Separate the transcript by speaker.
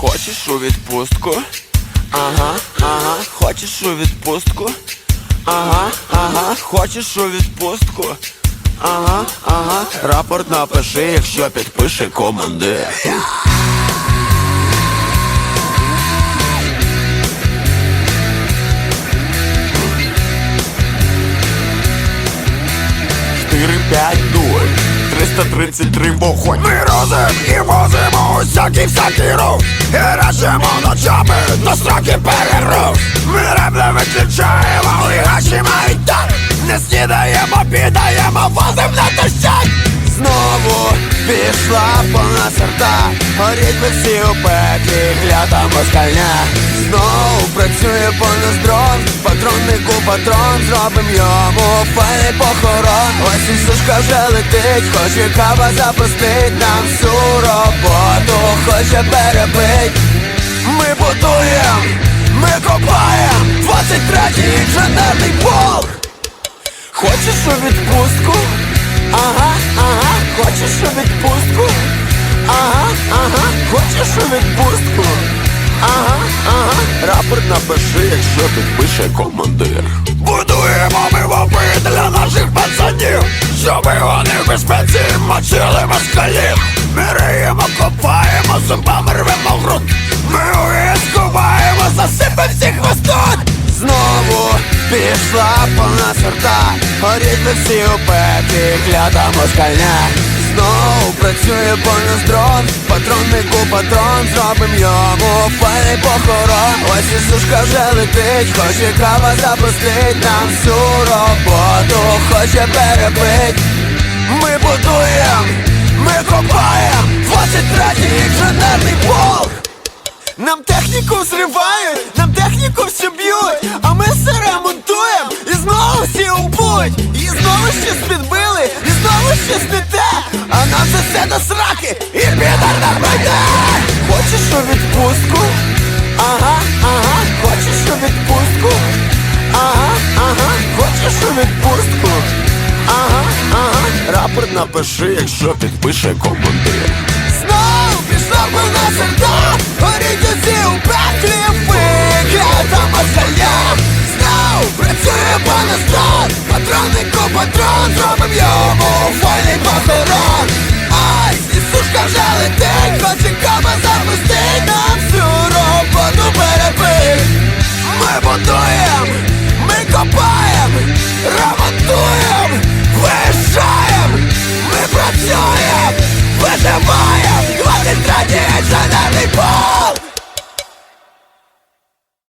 Speaker 1: Хочеш у відпустку? Ага, ага, хочеш у відпустку? Ага, ага, хочеш у відпустку? Ага, ага, рапорт напиши, якщо підпише командир. Чотири, п'ять, нуль, 333 вогонь.
Speaker 2: Ми розим і возимо усякий всякий рух. І ночами до строки перерив. Ми не виключаємо, і гаші мають так Не снідаємо, підаємо, возим на дощак.
Speaker 1: Знову пішла повна серта. Горіть ви всі у пеклі, клята москальня Знову працює по нас дрон Патроннику патрон, зробим йому файний похорон. Ось і сушка вже летить, хоче кава запустить Нам всю роботу хоче перебить Ми будуєм, ми копаєм 23-й інженерний полк Хочеш у відпустку? Ага, ага, хочеш у відпустку? Ага, ага, хочеш у відпустку? Ага, ага, рапорт напиши, якщо підпише командир.
Speaker 2: Будуємо ми вопи для наших пацанів Щоби вони в безпеці мочили москалів Ми риємо,
Speaker 1: пішла повна сорта Горіть ви всі у пеклі, клята москальня Знову працює по дрон Патроннику патрон, зробим йому файний похорон. Ось і сушка вже летить, хоче кава запустить Нам всю роботу хоче перебить. Ми будуєм, ми копаєм 23-й інженерний полк. Нам техніку зривають, нам техніку всю б'ють, щось не те, а нам це все до сраки, і підар не пройде. Хочеш у відпустку? Ага, ага, хочеш у відпустку? Ага, ага, хочеш у відпустку? Ага, ага, рапорт напиши, якщо підпише командир. Знов пішла повна серда Горіть усі у пеклі Викида москаля Знов працює панастрон Патроннику патрон Зробим йому файний
Speaker 2: ми працюєм, виживаєм 23-й інженерний полк